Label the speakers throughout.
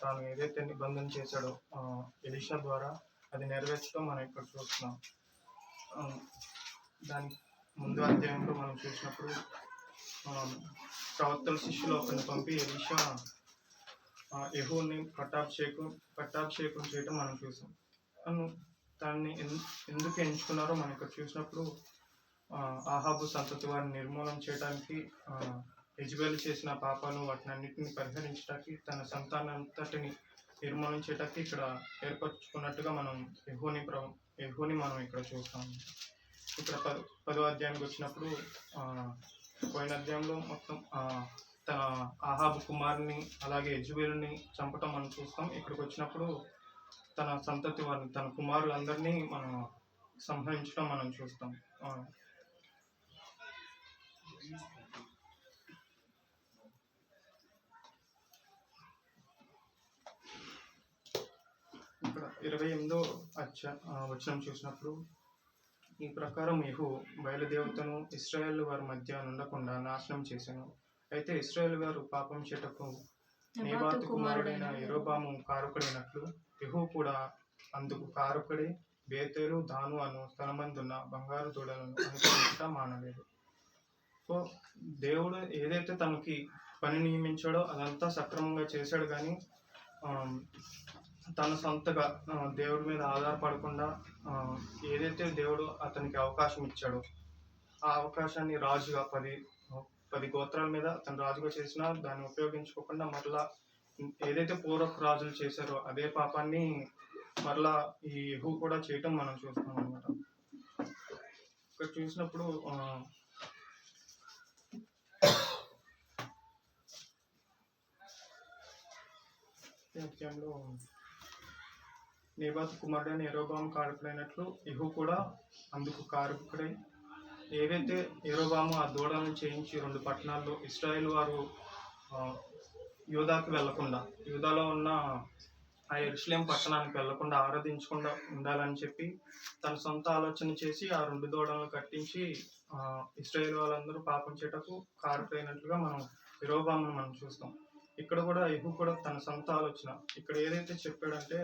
Speaker 1: తాను ఏదైతే నిబంధన చేశాడో ఎలిషా ద్వారా అది నెరవేర్చడం మనం ఇక్కడ చూస్తున్నాం. దాని ముందు అధ్యాయంలో మనం చూసినప్పుడు ప్రవర్తన శిష్యులు ఒకరిని పంపి ఎలిషా యహూని పట్టాభిషేకం పట్టాభిషేకం చేయటం మనం చూసాం. అను దాన్ని ఎందుకు ఎంచుకున్నారో మనం ఇక్కడ చూసినప్పుడు ఆహాబు సంతతి వారిని నిర్మూలన చేయడానికి యజ్బేలు చేసిన పాపాలు వాటిని అన్నిటిని పరిహరించడానికి తన సంతానంతటిని నిర్మూలించేటట్టు ఇక్కడ ఏర్పరచుకున్నట్టుగా మనం ఎహోని ప్ర ఎహోని మనం ఇక్కడ చూస్తాం. ఇక్కడ పద పదో అధ్యాయానికి వచ్చినప్పుడు పోయిన అధ్యాయంలో మొత్తం తన ఆహాబు కుమారుని అలాగే యజ్బేలుని చంపటం మనం చూస్తాం. ఇక్కడికి వచ్చినప్పుడు తన సంతతి వారిని తన కుమారులందరినీ మనం సంహరించడం మనం చూస్తాం ఆ, ఇక్కడ ఇరవై ఎనిమిదో అచ్చ వచనం చూసినప్పుడు ఈ ప్రకారం యెహూ బయలుదేవతను ఇస్రాయేల్ వారి మధ్య ఉండకుండా నాశనం చేశాను అయితే ఇస్రాయేల్ వారు పాపం చేటకు నేబాతు కుమారుడైన ఎరోబాము కారకుడైనట్లు యెహూ కూడా అందుకు కారకుడే బేతేలు దాను అను స్థలమందున్న బంగారు దూడలను అనుసరించట మానలేదు. సో దేవుడు ఏదైతే తనకి పని నియమించాడో అదంతా సక్రమంగా చేశాడు కానీ తన సొంతగా దేవుడి మీద ఆధారపడకుండా ఏదైతే దేవుడు అతనికి అవకాశం ఇచ్చాడో ఆ అవకాశాన్ని రాజుగా పది పది గోత్రాల మీద తను రాజుగా చేసినా దాన్ని ఉపయోగించుకోకుండా మరలా ఏదైతే పూర్వపు రాజులు చేశారో అదే పాపాన్ని మరలా ఈ ఎగు కూడా చేయటం మనం చూస్తాం అనమాట ఇక్కడ చూసినప్పుడు ఆ, నేబాతు కుమారుడైన ఎరోబాము కారకుడైనట్లు ఇహు కూడా అందుకు కారకుడై ఏదైతే ఎరోబాము ఆ దూడలను చేయించి రెండు పట్టణాల్లో ఇస్రాయేల్ వారు యూదాకి వెళ్ళకుండా యూదాలో ఉన్న ఆ ఎరుసలేం పట్టణానికి వెళ్ళకుండా ఆరాధించకుండా ఉండాలని చెప్పి తన సొంత ఆలోచన చేసి ఆ రెండు దూడలను కట్టించి ఇస్రాయేల్ వాళ్ళందరూ పాపం చేయటకు కారకుడైనట్లుగా మనం ఎరోబామును మనం చూస్తాం. ఇక్కడ కూడా ఇహు కూడా తన సొంత ఆలోచన. ఇక్కడ ఏదైతే చెప్పాడంటే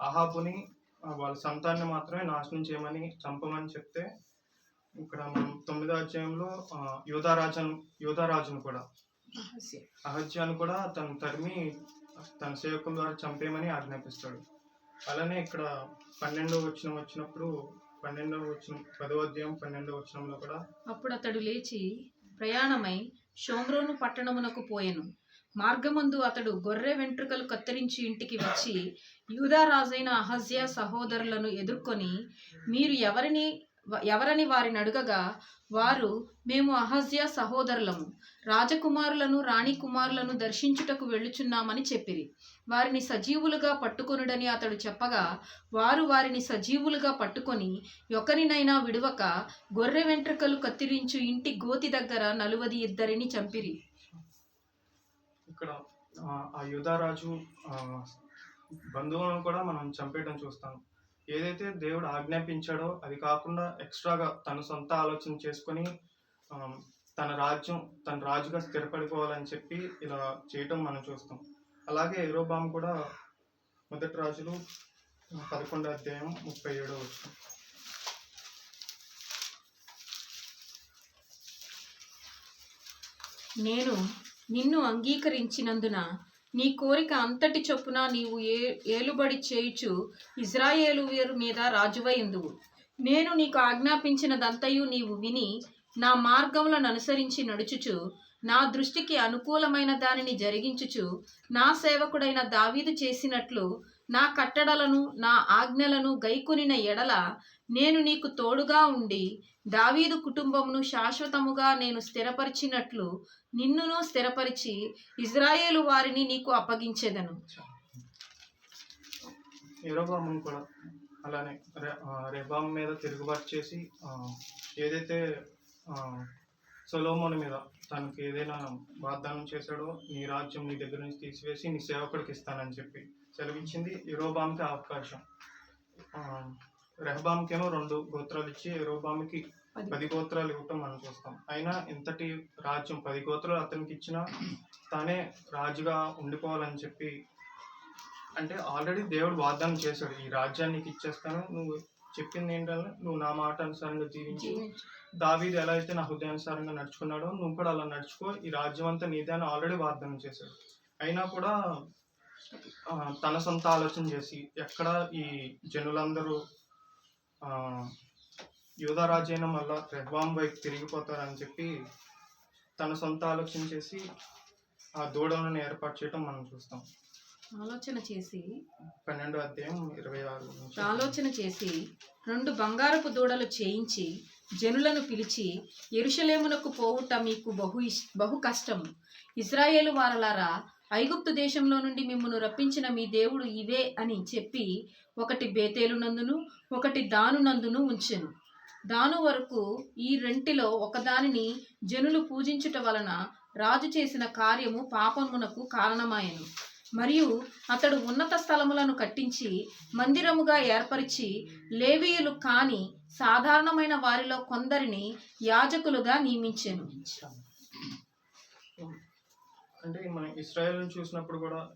Speaker 1: అహాబుని వాళ్ళ సంతాన్ని మాత్రమే నాశనం చేయమని చంపమని చెప్తే ఇక్కడ మనం తొమ్మిదో అధ్యాయంలో యోధారాజన్ యోధారాజును కూడా అహజ్యాను కూడా తను తరిమి తన సేవకుల ద్వారా చంపేయమని ఆజ్ఞాపిస్తాడు. అలానే ఇక్కడ పన్నెండో వచ్చిన వచ్చినప్పుడు పన్నెండవ వచ్చిన పదో అధ్యాయం పన్నెండవ వచనంలో కూడా
Speaker 2: అప్పుడు అతడు లేచి ప్రయాణమై షోమ్రోను పట్టణమునకు పోయెను. మార్గమందు అతడు గొర్రె వెంట్రుకలు కత్తిరించి ఇంటికి వచ్చి యూదారాజైన అహజ్య సహోదరులను ఎదుర్కొని మీరు ఎవరిని ఎవరని వారిని అడుగగా వారు మేము అహజ్య సహోదరులము రాజకుమారులను రాణి కుమారులను దర్శించుటకు వెళ్ళుచున్నామని చెప్పిరి. వారిని సజీవులుగా పట్టుకొనుడని అతడు చెప్పగా వారు వారిని సజీవులుగా పట్టుకొని ఒకరినైనా విడువక గొర్రె వెంట్రుకలు కత్తిరించు ఇంటి గోతి దగ్గర నలువది ఇద్దరిని చంపిరి.
Speaker 1: ఇక్కడ ఆ, ఆ యుధారాజు బంధువులను కూడా మనం చంపేయడం చూస్తాం. ఏదైతే దేవుడు ఆజ్ఞాపించాడో అది కాకుండా ఎక్స్ట్రాగా తన సొంత ఆలోచన చేసుకొని తన రాజ్యం తన రాజుగా స్థిరపడిపోవాలని చెప్పి ఇలా చేయటం మనం చూస్తాం. అలాగే ఎరోబామ్ కూడా మొదటి రాజులు పదకొండో అధ్యాయం ముప్పై ఏడో వచ్చిన
Speaker 2: నేను నిన్ను అంగీకరించినందున నీ కోరిక అంతటి చొప్పున నీవు ఏ ఏలుబడి చేయుచు ఇజ్రాయేలువేరు మీద రాజువైందు. నేను నీకు ఆజ్ఞాపించినదంతయు నీవు విని నా మార్గములను అనుసరించి నడుచుచు నా దృష్టికి అనుకూలమైన దానిని జరిగించుచు నా సేవకుడైన దావీదు చేసినట్లు నా కట్టడలను నా ఆజ్ఞలను గైకొనిన ఎడల నేను నీకు తోడుగా ఉండి దావీదు కుటుంబమును శాశ్వతముగా నేను స్థిరపరిచినట్లు నిన్నును స్థిరపరిచి ఇజ్రాయేలు వారిని నీకు అప్పగించేదను.
Speaker 1: ఎరోబామును కూడా అలానే రెబామ్ మీద తిరుగుబాటు చేసి ఏదైతే సొలోమోని మీద తనకి ఏదైనా వాగ్దానం చేశాడో నీ రాజ్యం నీ దగ్గర నుంచి తీసివేసి నీ సేవకుడికి ఇస్తానని చెప్పి సెలవిచ్చింది ఎరోబామ్కి ఆ అవకాశం రెహబామ్కేమో రెండు గోత్రాలు ఇచ్చి ఎరోబామ్కి
Speaker 2: పది.
Speaker 1: గోత్రాలు ఇవ్వటం మనం చూస్తాం అయినా ఇంతటి రాజ్యం పది గోత్రాలు అతనికి ఇచ్చినా తానే రాజుగా ఉండిపోవాలని చెప్పి అంటే ఆల్రెడీ దేవుడు వాగ్దానం చేశాడు ఈ రాజ్యాన్ని నీకు ఇచ్చేస్తాను నువ్వు చెప్పింది ఏంటంటే నువ్వు నా మాట అనుసారంగా జీవించి. దావీదు ఎలా అయితే నా హృదయానుసారంగా నడుచుకున్నాడో నువ్వు కూడా అలా నడుచుకో ఈ రాజ్యం అంతా నీదే అని ఆల్రెడీ వాగ్దానం చేశాడు అయినా కూడా తన సొంత ఆలోచన చేసి ఎక్కడ ఈ జనులందరూ రాజ్యైన మళ్ళా రెహ్వాం వైపు తిరిగిపోతారని చెప్పి తన సొంత ఆలోచన చేసి ఆ దూడలను ఏర్పాటు చేయడం మనం చూస్తాం
Speaker 2: ఆలోచన చేసి
Speaker 1: పన్నెండో అధ్యాయం ఇరవై ఆరు.
Speaker 2: ఆలోచన చేసి రెండు బంగారపు దూడలు చేయించి జనులను పిలిచి ఎరుషలేమునకు పోవుట మీకు బహు ఇష్- బహు కష్టము ఇజ్రాయేలు వారలారా ఐగుప్తు దేశంలో నుండి మిమ్మల్ని రప్పించిన మీ దేవుడు ఇవే అని చెప్పి ఒకటి బేతేలు నందును ఒకటి దాను నందును ఉంచెను. దాను వరకు ఈ రెంటిలో ఒకదానిని జనులు పూజించుట వలన రాజు చేసిన కార్యము పాపమునకు కారణమాయను. మరియు అతడు ఉన్నత స్థలములను కట్టించి మందిరముగా ఏర్పరిచి లేవీయులు కాని సాధారణమైన వారిలో కొందరిని యాజకులుగా నియమించెను.
Speaker 1: అంటే మనం ఇస్రాయల్ చూసినప్పుడు కూడా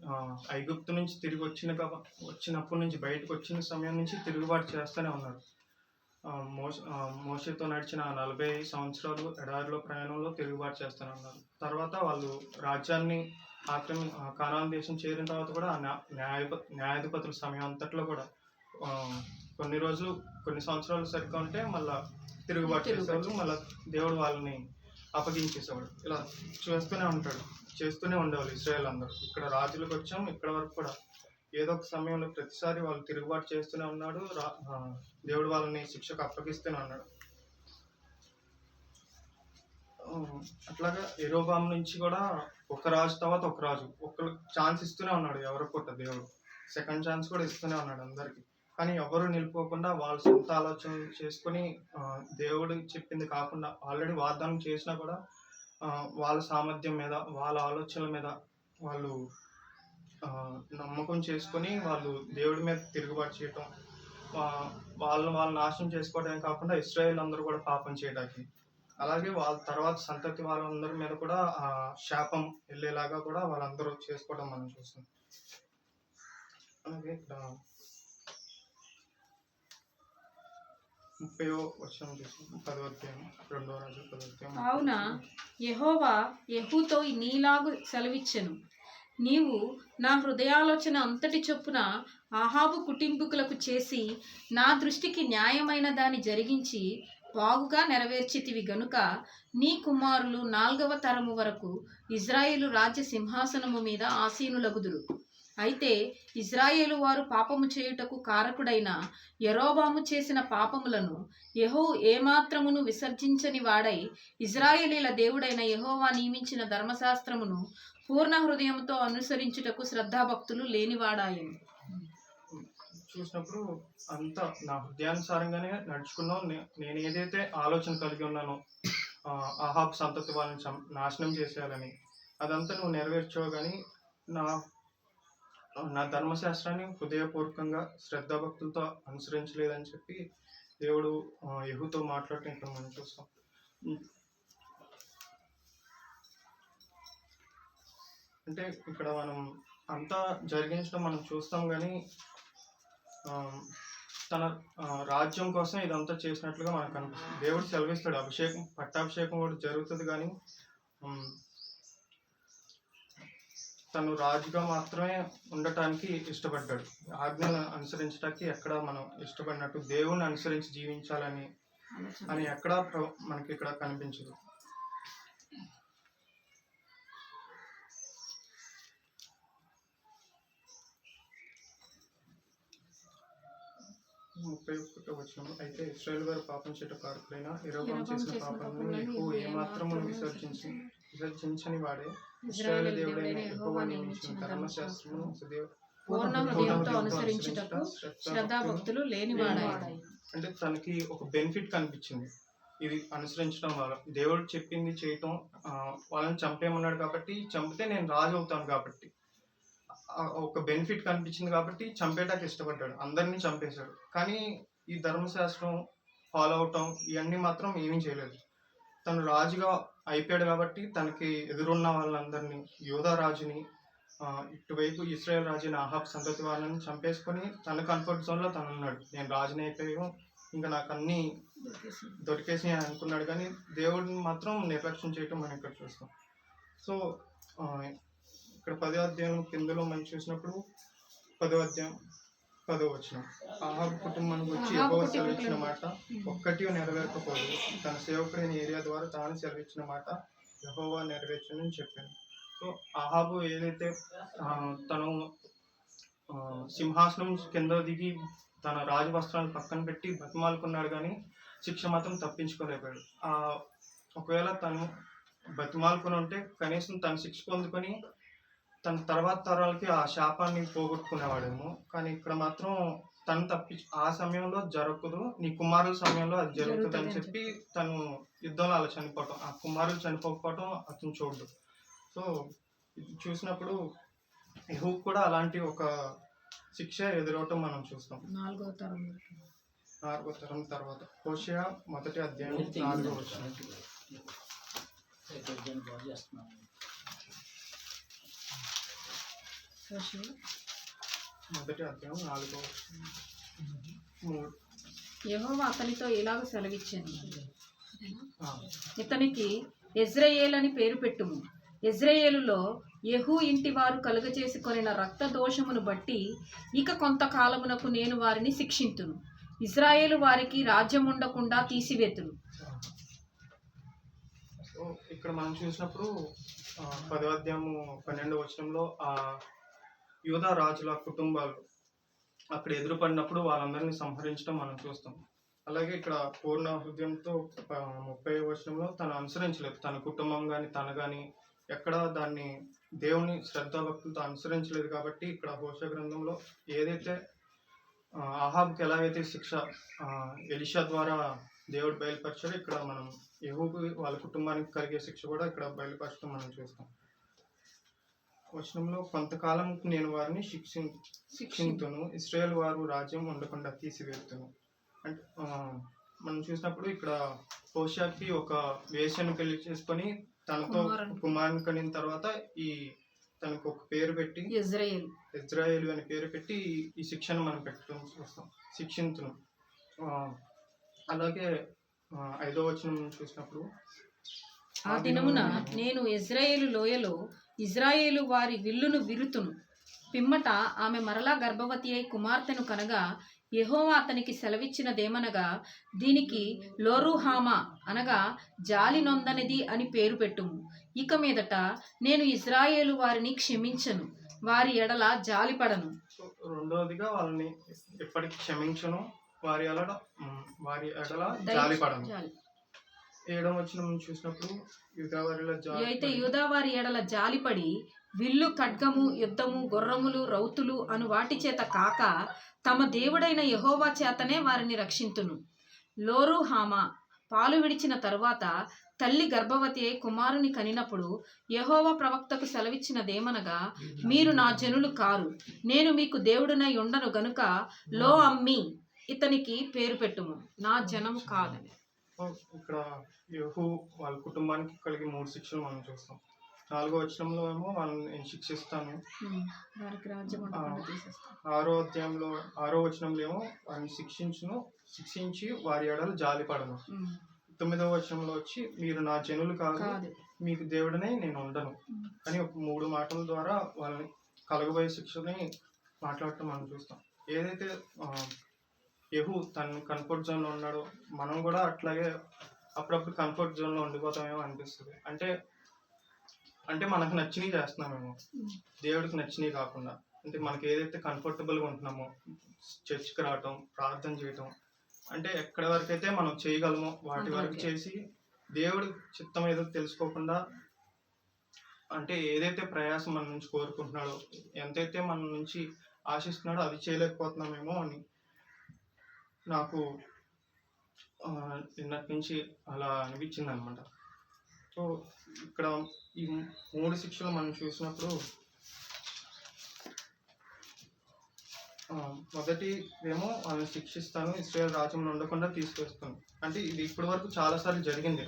Speaker 1: ఐగుప్తు నుంచి తిరిగి వచ్చిన వచ్చినప్పటి నుంచి బయటకు వచ్చిన సమయం నుంచి తిరుగుబాటు చేస్తూనే ఉన్నారు. మోస మోసతో నడిచిన నలభై సంవత్సరాలు ఎడారిలో ప్రయాణంలో తిరుగుబాటు చేస్తూనే ఉన్నారు. తర్వాత వాళ్ళు రాజ్యాన్ని ఆక్రమి ఆ, కానాన్ దేశం చేరిన తర్వాత కూడా న్యాయ న్యాయాధిపతుల సమయం అంతట్లో కూడా కొన్ని రోజులు కొన్ని సంవత్సరాలు సరిగ్గా ఉంటే మళ్ళా తిరుగుబాటు చేసేవాళ్ళు. మళ్ళీ దేవుడు వాళ్ళని అప్పగించేసేవాడు. ఇలా చేస్తూనే ఉంటాడు. చేస్తూనే ఉండేవాళ్ళు ఇస్రాయల్ అందరూ. ఇక్కడ రాజులకు వచ్చాం ఇక్కడ వరకు కూడా. ఏదో ఒక సమయంలో ప్రతిసారి వాళ్ళు తిరుగుబాటు చేస్తూనే ఉన్నాడు రా దేవుడు వాళ్ళని శిక్షకు అప్పగిస్తూనే ఉన్నాడు. అట్లాగా ఎరోబామ్ నుంచి కూడా ఒక రాజు తర్వాత ఒక రాజు. ఒకరు ఛాన్స్ ఇస్తూనే ఉన్నాడు ఎవరికి కూడా దేవుడు. సెకండ్ ఛాన్స్ కూడా ఇస్తూనే ఉన్నాడు అందరికీ. కానీ ఎవరు నిలుపుకోకుండా వాళ్ళ సొంత ఆలోచన చేసుకొని దేవుడు చెప్పింది కాకుండా ఆల్రెడీ వాగ్దానం చేసినా కూడా వాళ్ళ సామర్థ్యం మీద వాళ్ళ ఆలోచనల మీద వాళ్ళు నమ్మకం చేసుకొని వాళ్ళు దేవుడి మీద తిరుగుబాటు చేయటం వాళ్ళు వాళ్ళు నాశనం చేసుకోవడమే కాకుండా ఇస్రాయేల్ అందరూ కూడా పాపం చేయడానికి అలాగే వాళ్ళ తర్వాత సంతతి వాళ్ళందరి మీద కూడా ఆ శాపం వెళ్ళేలాగా కూడా వాళ్ళందరూ చేసుకోవడం మనం చూస్తాం అలాగే ఇక్కడ ముప్పై వచ్చిన రెండో
Speaker 2: యెహోవా యెహూతో నీలాగు సెలవిచ్చెను. నీవు నా హృదయాలోచన అంతటి చొప్పున ఆహాబు కుటుంబీకులకు చేసి నా దృష్టికి న్యాయమైన దాన్ని జరిగించి బాగుగా నెరవేర్చితివి గనుక నీ కుమారులు నాల్గవ తరము వరకు ఇజ్రాయేలు రాజ్య సింహాసనము మీద ఆసీనులగుదురు. అయితే ఇజ్రాయేలు వారు పాపము చేయుటకు కారకుడైన యరోబాము చేసిన పాపములను యహో ఏమాత్రమును విసర్జించని వాడై ఇజ్రాయేలీల దేవుడైన యహోవా నియమించిన ధర్మశాస్త్రమును పూర్ణ హృదయంతో అనుసరించుటకు శ్రద్ధాభక్తులు లేనివాడాయను.
Speaker 1: చూసినప్పుడు అంతా నా హృదయానుసారంగానే నడుచుకున్నాం నే- నేను ఏదైతే ఆలోచన కలిగి ఉన్నానో ఆ, ఆహాబ్ సంతతి వాళ్ళని నాశనం చేసేయాలని అదంతా నువ్వు నెరవేర్చావు కానీ నా నా ధర్మశాస్త్రాన్ని హృదయపూర్వకంగా శ్రద్ధాభక్తులతో అనుసరించలేదని చెప్పి దేవుడు యెహూతో మాట్లాడటం ఇక్కడ మనం చూస్తాం. అంటే ఇక్కడ మనం అంతా జరిగించడం మనం చూస్తాం కానీ తన రాజ్యం కోసం ఇదంతా చేసినట్లుగా మనకు కనిపిస్తుంది దేవుడు సెలవిస్తాడు. అభిషేకం పట్టాభిషేకం కూడా జరుగుతుంది కానీ తను రాజుగా మాత్రమే ఉండటానికి ఇష్టపడ్డాడు. ఆజ్ఞను అనుసరించడానికి ఎక్కడ మనం ఇష్టపడినట్టు దేవుణ్ణి అనుసరించి జీవించాలని అని ఎక్కడ మనకి ఇక్కడ కనిపించదు. ముప్పై ఒకటో వచనం అయితే ఇస్రాయేల్ వారు పాపం చేట కారకులైన ఇరవై చేసిన పాపములను ఎక్కువ ఏమాత్రము విసర్జించి. విసర్జించని వాడే. ఇస్రాయేల్ దేవుడైన యెహోవా నియమించిన ధర్మశాస్త్రము. సుదేవ్
Speaker 2: పూర్ణ హృదయంతో అనుసరించుటకు శ్రద్ధాభక్తులు లేనివాడాయను
Speaker 1: అంటే తనకి ఒక బెనిఫిట్ కనిపించింది. ఇది అనుసరించడం వల్ల దేవుడు చెప్పింది చేయటం వాళ్ళని చంపేయమన్నాడు కాబట్టి చంపితే నేను రాజు అవుతాను కాబట్టి. ఒక బెనిఫిట్ కనిపించింది కాబట్టి చంపేయడానికి ఇష్టపడ్డాడు. అందరినీ చంపేశాడు. కానీ ఈ ధర్మశాస్త్రం ఫాలో అవటం ఇవన్నీ మాత్రం ఏమీ చేయలేదు. తను రాజుగా అయిపోయాడు కాబట్టి తనకి ఎదురున్న వాళ్ళందరినీ యోధా రాజుని ఇటువైపు ఇస్రాయల్ రాజుని ఆహాబ్ సంతతి వాళ్ళని చంపేసుకొని తన కంఫర్ట్ జోన్లో తను ఉన్నాడు నేను రాజుని అయిపోయాను ఇంకా నాకు అన్నీ దొరికేసి అనుకున్నాడు కానీ దేవుడిని మాత్రం నిర్లక్ష్యం చేయటం మనం ఇక్కడ చూస్తాం. సో ఇక్కడ పదో అధ్యాయం కిందలో మనం చూసినప్పుడు పదో అధ్యాయం పదో వచ్చిన ఆహాబ్ కుటుంబానికి వచ్చి
Speaker 2: కుటుంబం
Speaker 1: సెలవిచ్చిన మాట ఒక్కటి నెరవేరకపోదు తన సేవకుడైన ఏరియా ద్వారా తాను సెలవిచ్చిన మాట యహోవా నెరవేర్చని చెప్పాను. సో ఆహాబు ఏదైతే తను సింహాసనం కింద దిగి తన రాజు వస్త్రాలు పక్కన పెట్టి బతిమాలుకున్నాడు కానీ శిక్ష మాత్రం తప్పించుకోలేకపోయాడు. ఆ, ఒకవేళ తను బతిమాలుకుని ఉంటే కనీసం తను శిక్ష పొందుకొని తన తర్వాత తరాలకి ఆ శాపాన్ని పోగొట్టుకునేవాడేమో. కానీ ఇక్కడ మాత్రం తను తప్పి ఆ సమయంలో జరగదు నీ కుమారుల సమయంలో అది జరుగుతుంది అని చెప్పి తను యుద్ధంలో అలా చనిపోవటం. ఆ కుమారులు చనిపోకపోవటం అతను చూడదు సో ఇది చూసినప్పుడు యెహూ కూడా అలాంటి ఒక శిక్ష ఎదురవటం మనం చూస్తాం.
Speaker 2: నాలుగో తరం
Speaker 1: నాలుగో తరం తర్వాత. హోషియా మొదటి అధ్యాయం నాలుగో వచ్చిన మొదటి అధ్యాయం నాలుగో వచనం. మూడు
Speaker 2: యెహోవా అతనితో ఇలాగ సెలవిచ్చాను? ఇతనికి ఎజ్రయేల్ అని పేరు పెట్టుము. ఎజ్రయేలులో యెహూ ఇంటి వారు కలుగచేసుకొనిన రక్త దోషమును బట్టి ఇక కొంతకాలమునకు నేను వారిని శిక్షింతును. ఇజ్రాయేలు వారికి రాజ్యం ఉండకుండా తీసివేతును.
Speaker 1: ఇక్కడ మనం చూసినప్పుడు ఆ, పదో అధ్యాయము పన్నెండో వచనంలో ఆ యూదా రాజుల కుటుంబాలు అక్కడ ఎదురుపడినప్పుడు వాళ్ళందరినీ సంహరించడం మనం చూస్తాం. అలాగే ఇక్కడ పూర్ణ హృదయంతో ముప్పై వచనంలో తను అనుసరించలేదు. తన కుటుంబం కానీ తన కానీ ఎక్కడ దాన్ని దేవుని శ్రద్ధాభక్తులతో అనుసరించలేదు కాబట్టి ఇక్కడ హోష గ్రంథంలో ఏదైతే ఆ, ఆహాబ్కి ఎలాగైతే శిక్ష ఎలిషా ద్వారా దేవుడు బయలుపరిచాడో ఇక్కడ మనం యెహూకు వాళ్ళ కుటుంబానికి కలిగే శిక్ష కూడా ఇక్కడ బయలుపరచడం మనం చూస్తాం. వచనంలో కొంతకాలం నేను వారిని శిక్షి శిక్షింతును. ఇస్రాయేల్ వారు రాజ్యం ఉండకుండా తీసివేస్తును అంటే మనం చూసినప్పుడు ఇక్కడ హోషాకి ఒక వేశ్యను పెళ్ళి చేసుకొని తనతో
Speaker 2: కుమారుని.
Speaker 1: కనిన తర్వాత ఈ తనకు ఒక పేరు పెట్టి
Speaker 2: ఇజ్రాయేల్
Speaker 1: ఇజ్రాయేల్ అని పేరు పెట్టి ఈ- శిక్షను మనం పెట్టడం చూస్తాం శిక్షించును అలాగే ఐదో వచనం చూసినప్పుడు
Speaker 2: ఆ దినమున నేను ఇజ్రాయేలు లోయలో ఇజ్రాయేలు వారి విల్లును విరుతును. పిమ్మట ఆమె మరలా గర్భవతి అయి కుమార్తెను కనగా యెహోవా అతనికి సెలవిచ్చినదేమనగా దీనికి లోరుహామా అనగా జాలి నొందనిది అని పేరు పెట్టుము. ఇక మీదట నేను ఇజ్రాయేలు వారిని క్షమించను. వారి ఎడల జాలిపడను
Speaker 1: రెండవదిగా వాళ్ళని ఎప్పటికీ క్షమించను. వారి ఎడల వారి ఎడల జాలిపడను
Speaker 2: జాలి.
Speaker 1: ఏడవ వచనం చూసినప్పుడు
Speaker 2: అయితే యూదావారి ఎడల జాలిపడి విల్లు ఖడ్గము యుద్ధము గుర్రములు రౌతులు అను వాటి చేత కాక తమ దేవుడైన యహోవా చేతనే వారిని రక్షింతును. లోరు హామా పాలు విడిచిన తరువాత తల్లి గర్భవతి అయి కుమారుని కనినప్పుడు యహోవా ప్రవక్తకు సెలవిచ్చినదేమనగా మీరు నా జనులు కారు. నేను మీకు దేవుడునై ఉండను గనుక లో అమ్మి ఇతనికి పేరు పెట్టుము. నా జనము కాదని.
Speaker 1: ఇక్కడ యహూ వాళ్ళ కుటుంబానికి కలిగే మూడు శిక్షలు మనం చూస్తాం. నాలుగో వచనంలో ఏమో వాళ్ళని నేను శిక్షిస్తాను. ఆరో అధ్యాయంలో ఆరో వచనంలో ఏమో వారిని శిక్షించును శిక్షించి వారి ఎడలు జాలిపడను. తొమ్మిదవ వచనంలో వచ్చి మీరు నా జనులు కాదు మీకు దేవుడనే నేను ఉండను. అని ఒక మూడు మాటల ద్వారా వాళ్ళని కలగబోయే శిక్షని మాట్లాడటం మనం చూస్తాం. ఏదైతే యహు తన కంఫర్ట్ జోన్లో ఉన్నాడో మనం కూడా అట్లాగే అప్పుడప్పుడు కంఫర్ట్ జోన్లో ఉండిపోతామేమో అనిపిస్తుంది. అంటే అంటే మనకు నచ్చినవి చేస్తున్నామేమో. దేవుడికి నచ్చినవి కాకుండా. అంటే మనకి ఏదైతే కంఫర్టబుల్గా ఉంటున్నామో చర్చ్కి రావటం ప్రార్థన చేయటం అంటే ఎక్కడి వరకు అయితే మనం చేయగలమో వాటి వరకు. చేసి దేవుడి చిత్తం ఏదో తెలుసుకోకుండా అంటే ఏదైతే ప్రయాసం మన నుంచి కోరుకుంటున్నాడో ఎంతైతే మన నుంచి ఆశిస్తున్నాడో అది చేయలేకపోతున్నామేమో అని నాకు నిన్నటి నుంచి అలా అనిపించింది అనమాట సో ఇక్కడ ఈ మూడు శిక్షలు మనం చూసినప్పుడు మొదటి ఏమో వాళ్ళని శిక్షిస్తాను ఇస్రాయల్ రాజ్యంలో ఉండకుండా తీసుకొస్తాను. అంటే ఇది ఇప్పటి వరకు చాలాసార్లు జరిగింది.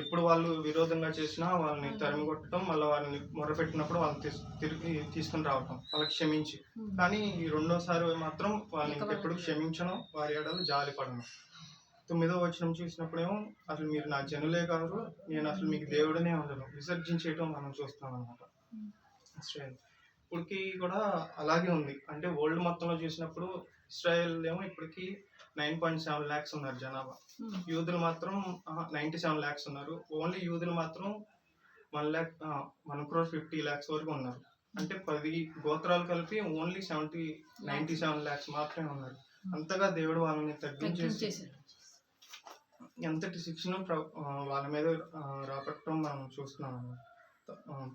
Speaker 1: ఎప్పుడు వాళ్ళు విరోధంగా చేసినా వాళ్ళని తరిమి కొట్టడం మళ్ళీ వాళ్ళని మొరపెట్టినప్పుడు వాళ్ళని తిరిగి తీసుకుని రావటం వాళ్ళకి క్షమించి. కానీ ఈ రెండోసారి మాత్రం వాళ్ళని ఎప్పుడు క్షమించను వారి ఏడాలు జాలి పడను. తొమ్మిదో వచనం చూసినప్పుడేమో అసలు మీరు నా జనులే కాదు నేను అసలు మీకు దేవుడనే ఉండను. విసర్జించేయటం మనం చూస్తాం అనమాట ఇస్రాయల్. ఇప్పటికి కూడా అలాగే ఉంది. అంటే వరల్డ్ మొత్తంలో చూసినప్పుడు ఇస్రాయల్ ఏమో ఇప్పటికి నైన్ పాయింట్ సెవెన్ ల్యాక్స్ ఉన్నారు జనాభా. యూదులు మాత్రం నైంటీ సెవెన్ ల్యాక్స్ ఉన్నారు. ఓన్లీ యూదులు మాత్రం one lakh one crore fifty lakhs వరకు ఉన్నారు. అంటే పది గోత్రాలు కలిపి only seventy ninety seven lakhs మాత్రమే ఉన్నారు. అంతగా దేవుడు వాళ్ళని తగ్గించేసి ఎంతటి శిక్షణ ప్ర- వాళ్ళ మీద ఆ, రాబట్టడం మనం చూస్తున్నాం అన్నమాట. ఆ,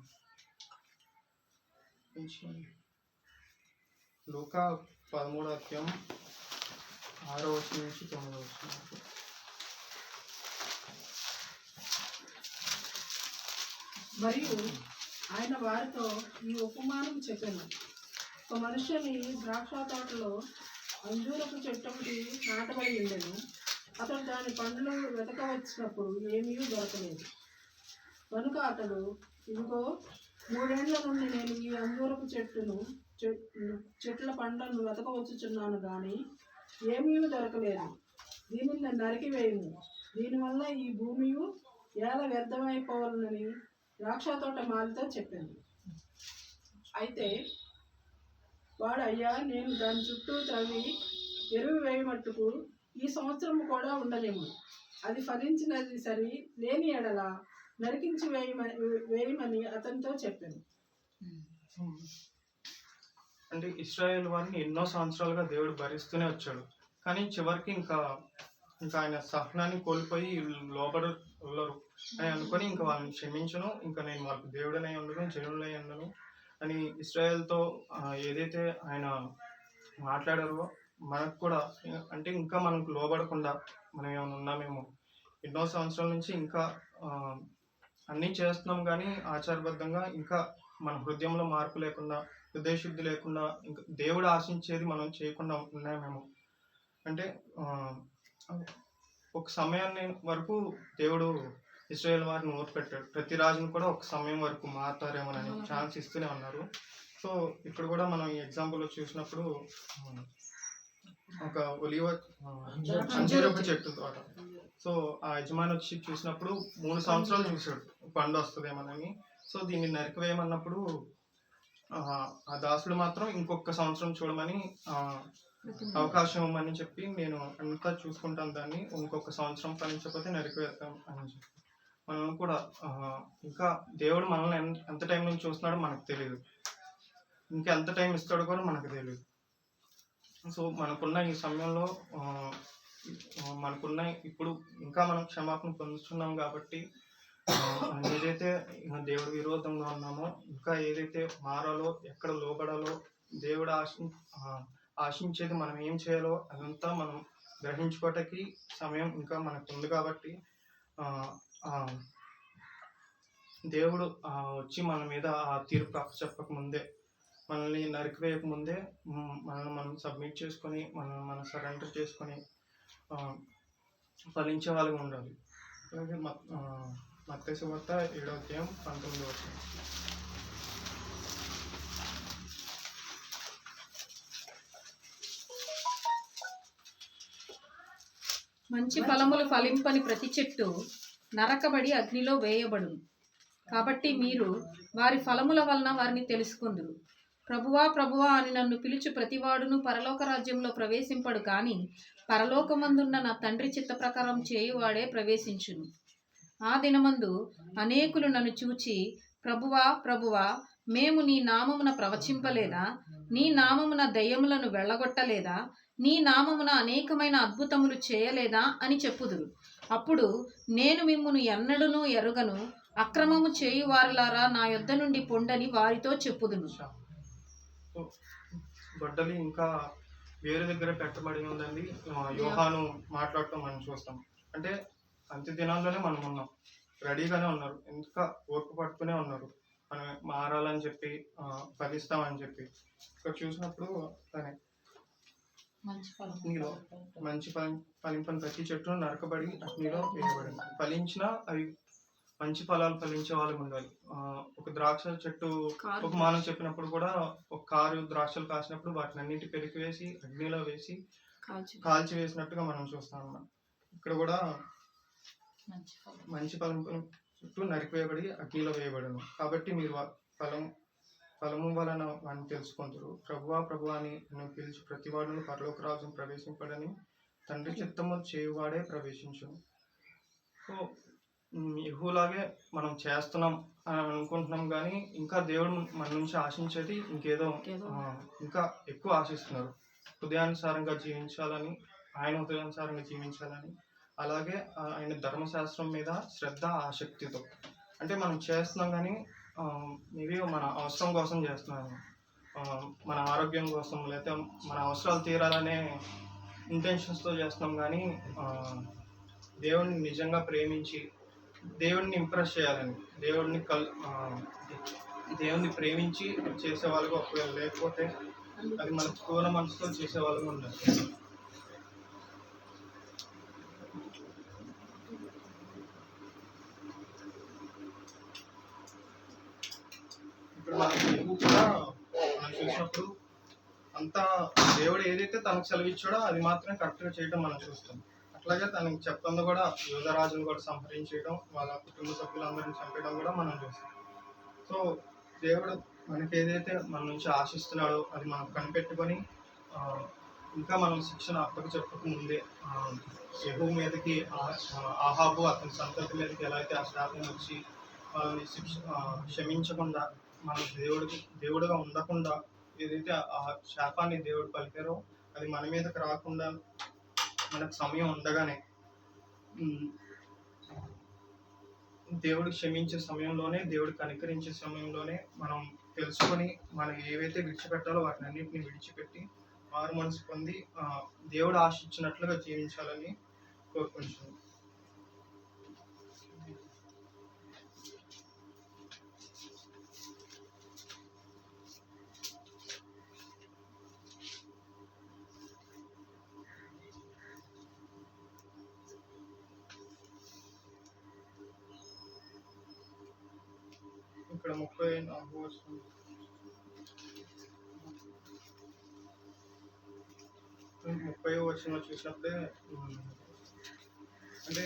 Speaker 1: అధ్యాయం ఆరో వచ్చిన నుంచి తొమ్మిదో వచ్చిన
Speaker 3: మరియు ఆయన వారితో ఈ ఉపమానం చెప్పాను. ఒక మనుషుని ద్రాక్ష తోటలో అంజూరపు చెట్టు ఒకటి నాటబడి ఉండెను. అతను దాని పండ్లు వెతక వచ్చినప్పుడు ఏమీ దొరకలేదు. కనుక అతడు ఇదిగో మూడేళ్ళ నుండి నేను ఈ అంజూరపు చెట్టును చె- చెట్ల పండ్లను వెతకవచ్చుచున్నాను కానీ ఏమీ దొరకలేదు. దీనిని నరికివేయము. దీనివల్ల ఈ భూమి ఎలా వ్యర్థమైపోవాలని ద్రాక్ష తోట మాలితో చెప్పింది అయితే వాడయ్యా నేను దాని చుట్టూ త్రవ్వి ఎరువు వేయమట్టుకు ఈ సంవత్సరం కూడా ఉండలేము. అది ఫలించినది సరి లేని ఎడల నరికించి వేయమని వేయమని అతనితో చెప్పాను.
Speaker 1: అంటే ఇస్రాయేల్ వారిని ఎన్నో సంవత్సరాలుగా దేవుడు భరిస్తూనే వచ్చాడు. కానీ చివరికి ఇంకా ఇంకా ఆయన సహనాన్ని కోల్పోయి లోపల వెళ్ళరు అని అనుకొని ఇంకా వాళ్ళని క్షమించను ఇంకా నేను వాళ్ళకి దేవుడనై ఉండను జనుడనై ఉండను అని ఇస్రాయేల్తో ఏదైతే ఆయన మాట్లాడారో మనకు కూడా అంటే ఇంకా మనకు లోబడకుండా మనం ఏమైనా ఉన్నామేమో ఎన్నో సంవత్సరాల నుంచి ఇంకా అన్నీ చేస్తున్నాం కానీ ఆచారబద్ధంగా ఇంకా మన హృదయంలో మార్పు లేకుండా హృదయశుద్ధి లేకుండా ఇంకా దేవుడు ఆశించేది మనం చేయకుండా ఉన్నామేమో అంటే ఒక సమయాన్ని వరకు దేవుడు ఇస్రాయేల్ వారిని ఓటు పెట్టాడు ప్రతి రాజును కూడా ఒక సమయం వరకు మారుతారేమోనని ఛాన్స్ ఇస్తూనే ఉన్నారు. సో ఇక్కడ కూడా మనం ఈ ఎగ్జాంపుల్లో చూసినప్పుడు ఒక ఒలివ అంజూరపు చెట్టు. తోట సో ఆ యజమాని వచ్చి చూసినప్పుడు మూడు సంవత్సరాలు చూశాడు. పండు వస్తుందేమోనని సో దీన్ని నరికివేయమన్నప్పుడు ఆ, ఆ దాసుడు మాత్రం ఇంకొక సంవత్సరం చూడమని ఆ, అవకాశం ఇవ్వమని చెప్పి నేను అంతా చూసుకుంటాను దాన్ని. ఇంకొక సంవత్సరం ఫలించకపోతే నరికివేస్తాం అని చెప్పి. మనం కూడా ఇంకా దేవుడు మనల్ని ఎంత- ఎంత టైం నుంచి చూస్తున్నాడో మనకు తెలియదు ఇంకా ఎంత టైం ఇస్తాడో కూడా మనకు తెలియదు సో మనకున్న ఈ సమయంలో మనకున్న ఇప్పుడు ఇంకా మనం క్షమాపణ పొందుతున్నాం కాబట్టి ఏదైతే దేవుడి విరోధంగా ఉన్నామో ఇంకా ఏదైతే మారాలో ఎక్కడ లోబడాలో దేవుడు ఆశి ఆశించేది మనం ఏం చేయాలో అదంతా మనం గ్రహించుకోవటానికి సమయం ఇంకా మనకు ఉంది కాబట్టి దేవుడు వచ్చి మన మీద ఆ తీర్పు చెప్పక ముందే మనల్ని నరికివేయక ముందే మనల్ని మనం సబ్మిట్ చేసుకొని మనం మనం సరెండర్ చేసుకొని ఫలించే వాళ్ళగా ఉండాలి. అలాగే మత్తేసు వార్త ఏడో అధ్యాయం పంతొమ్మిది వచ్చిన
Speaker 2: మంచి ఫలములు ఫలింపని ప్రతి చెట్టు నరకబడి అగ్నిలో వేయబడును. కాబట్టి మీరు వారి ఫలముల వలన వారిని తెలుసుకుందురు. ప్రభువా ప్రభువా అని నన్ను పిలుచు ప్రతివాడును పరలోక రాజ్యంలో ప్రవేశింపడు కానీ పరలోకమందున్న నా తండ్రి చిత్త ప్రకారం చేయువాడే ప్రవేశించును. ఆ దినమందు అనేకులు నన్ను చూచి ప్రభువా ప్రభువా మేము నీ నామమున ప్రవచింపలేదా? నీ నామమున దయ్యములను వెళ్ళగొట్టలేదా? నీ నామమున అనేకమైన అద్భుతములు చేయలేదా? అని చెప్పుదురు. అప్పుడు నేను మిమ్మును ఎన్నడూను ఎరుగను అక్రమము చేయువారులారా నా యొద్ద నుండి పొండని వారితో చెప్పుదును.
Speaker 1: గొడ్డలి ఇంకా వేరే దగ్గర పెట్టబడి ఉందండి. యోహాను మాట్లాడటం మనం చూస్తాం. అంటే అంత్య దినాల్లోనే మనం ఉన్నాం. రెడీగానే ఉన్నారు. ఇంకా ఓర్పు పట్టుకునే ఉన్నారు. మనం మారాలని చెప్పి ఫలిస్తామని చెప్పి. ఇక్కడ చూసినప్పుడు తనే
Speaker 2: ఫలం.
Speaker 1: అగ్నిలో మంచి ఫలం ఫలింపని ప్రతి చెట్టును నరకబడి అగ్నిలో వేయబడింది. ఫలించినా అవి మంచి ఫలాలు ఫలించే వాళ్ళకి ఉండాలి. ఒక ద్రాక్ష చెట్టు. ఒక మానం చెప్పినప్పుడు కూడా ఒక కారు ద్రాక్షలు కాసినప్పుడు వాటిని అన్నింటి పెరికి వేసి అగ్నిలో వేసి
Speaker 2: కాల్చి.
Speaker 1: వేసినట్టుగా మనం చూస్తాం అన్నమాట. ఇక్కడ కూడా
Speaker 2: మంచి ఫలం.
Speaker 1: చుట్టూ నరికివేయబడి అగ్నిలో వేయబడను. కాబట్టి మీరు ఫలం ఫలము వలన వాడిని తెలుసుకుంటారు ప్రభువా ప్రభు అని నేను పిలిచి ప్రతివాడును పరలోక రాజ్యం ప్రవేశింపడని తండ్రి చిత్తము చేయువాడే ప్రవేశించును. సో ఇహులాగే మనం చేస్తున్నాం అని అనుకుంటున్నాం కానీ ఇంకా దేవుడు మన నుంచి ఆశించేది ఇంకేదో ఇంకా ఎక్కువ ఆశిస్తున్నారు. హృదయానుసారంగా జీవించాలని ఆయన హృదయానుసారంగా జీవించాలని అలాగే ఆయన ధర్మశాస్త్రం మీద శ్రద్ధ ఆసక్తితో. అంటే మనం చేస్తున్నాం కానీ మేబీ మన అవసరం కోసం చేస్తున్నాము. మన ఆరోగ్యం కోసం లేకపోతే మన అవసరాలు తీరాలనే ఇంటెన్షన్స్తో చేస్తున్నాం కానీ దేవుడిని నిజంగా ప్రేమించి దేవుడిని ఇంప్రెస్ చేయాలని దేవుడిని కల్ దేవుణ్ణి ప్రేమించి చేసే వాళ్ళకి ఒకవేళ లేకపోతే అది మన పూర్ణ మనసుతో చేసే వాళ్ళకి ఉండాలి ఇప్పుడు తెలుగు కూడా మనం చూసినప్పుడు అంతా దేవుడు ఏదైతే తనకు సెలవిచ్చాడో అది మాత్రం కరెక్ట్గా చేయడం మనం చూస్తాం. అట్లాగే తనకి చెప్తుంది కూడా యువరాజును కూడా సంహరించడం వాళ్ళ కుటుంబ సభ్యులందరిని చంపడం కూడా మనం చూస్తాం. సో దేవుడు మనకి ఏదైతే మన నుంచి ఆశిస్తున్నాడో అది మనం కనిపెట్టుకొని ఇంకా మనం శిక్షణ అప్పక చెప్పకముందే ముందే మీదకి ఆహాబు అతని సంతతి మీదకి ఎలా అయితే ఆ శాపం వచ్చి వాళ్ళని శిక్ష క్షమించకుండా మనం దేవుడికి దేవుడుగా ఉండకుండా ఏదైతే ఆ శాపాన్ని దేవుడు పలికారో అది మన మీదకి రాకుండా మనకు సమయం ఉండగానే దేవుడు క్షమించే సమయంలోనే దేవుడు కనికరించే సమయంలోనే మనం తెలుసుకొని మనం ఏవైతే విడిచిపెట్టాలో వాటిని అన్నింటినీ విడిచిపెట్టి మారు మనసు పొంది దేవుడు ఆశించినట్లుగా జీవించాలని కోరుకుంటున్నాను. ఇక్కడ ముప్పై నాలుగు వస్తుంది ముప్పై వచ్చిన చూసినప్పుడే అంటే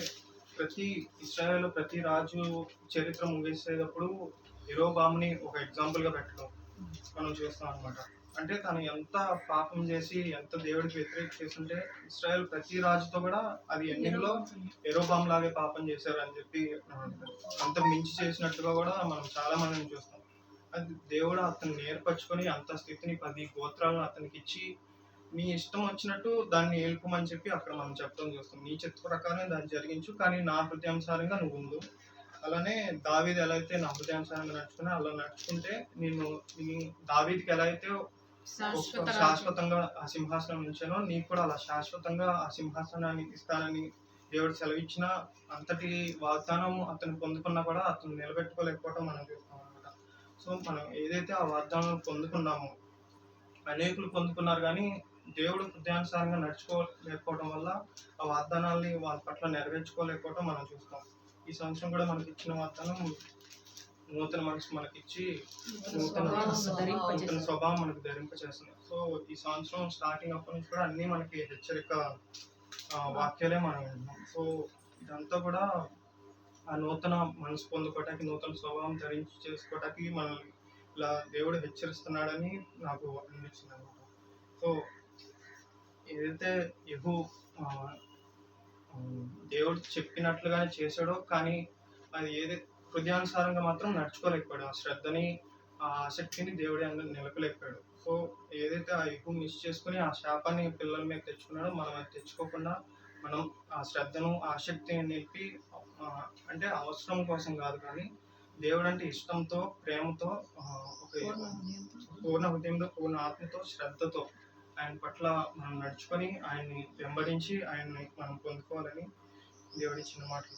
Speaker 1: ప్రతి ఇస్రాయల్ ప్రతి రాజు చరిత్ర ముగిసేటప్పుడు ఇరోబాముని ఒక ఎగ్జాంపుల్గా పెట్టడం మనం చూస్తాం అనమాట అంటే తను ఎంత పాపం చేసి ఎంత దేవుడికి వ్యతిరేక చేస్తుంటే ఇస్రాయల్ ప్రతి రాజుతో కూడా అది ఎన్నికలో ఎరోబామ్ లాగే పాపం చేశారు అని చెప్పి అంత మించి చేసినట్టుగా కూడా మనం చాలా మందిని చూస్తాం. అది దేవుడు అతను నేర్పరచుకొని అంత స్థితిని పది గోత్రాలను అతనికి ఇచ్చి నీ ఇష్టం వచ్చినట్టు దాన్ని ఏల్పమని చెప్పి అక్కడ మనం చెప్పడం చూస్తాం. నీ చిత్త ప్రకారం దాన్ని జరిగించు కానీ నా హృదయానుసారంగా నువ్వు ఉండు. అలానే దావీది ఎలా అయితే నా హృదయానుసారంగా నడుచుకున్నా అలా నడుచుకుంటే నేను దావీదికి ఎలా అయితే శాశ్వతంగా ఆ సింహాసనం ఉంచానో నీకు కూడా అలా శాశ్వతంగా ఆ సింహాసనాన్ని ఇస్తానని దేవుడు సెలవిచ్చిన అంతటి వాగ్దానం అతను పొందుకున్నా కూడా అతను నిలబెట్టుకోలేకపోవడం మనం చూస్తాం అనమాట సో మనం ఏదైతే ఆ వాగ్దానం పొందుకున్నామో అనేకులు పొందుకున్నారు కానీ దేవుడు హృదయానుసారంగా నడుచుకోలేకపోవడం వల్ల ఆ వాగ్దానాల్ని వాళ్ళ పట్ల నెరవేర్చుకోలేకపోవడం మనం చూస్తాం. ఈ సంవత్సరం కూడా మనకి ఇచ్చిన వాగ్దానం నూతన మనసు మనకిచ్చి నూతన. నూతన స్వభావం మనకు ధరింపచేస్తుంది. సో ఈ సంవత్సరం స్టార్టింగ్ అప్పటి నుంచి కూడా అన్ని మనకి హెచ్చరిక వాక్యాలే మనం వింటున్నాం. సో ఇదంతా కూడా ఆ నూతన మనసు పొందుకోవటానికి నూతన స్వభావం ధరించి చేసుకోవటానికి మనల్ని ఇలా దేవుడు హెచ్చరిస్తున్నాడని నాకు అనిపించింది అనమాట సో ఏదైతే యహు దేవుడు చెప్పినట్లుగానే చేశాడో కానీ అది ఏది హృదయానుసారంగా మాత్రం నడుచుకోలేకపోయాడు. ఆ శ్రద్ధని ఆ ఆసక్తిని దేవుడి అందరూ నిలపలేకపోయాడు. సో ఏదైతే ఆ ఎక్కువ మిస్ చేసుకుని ఆ శాపాన్ని పిల్లల మీద తెచ్చుకున్నాడో మనం అది తెచ్చుకోకుండా మనం ఆ శ్రద్ధను ఆసక్తిని నిలిపి అంటే అవసరం కోసం కాదు కానీ దేవుడు అంటే ఇష్టంతో ప్రేమతో ఒక పూర్ణ హృదయంతో. పూర్ణ ఆత్మతో శ్రద్ధతో ఆయన పట్ల మనం నడుచుకొని ఆయన్ని వెంబడించి ఆయన్ని మనం పొందుకోవాలని దేవుడి చిన్న మాటలు.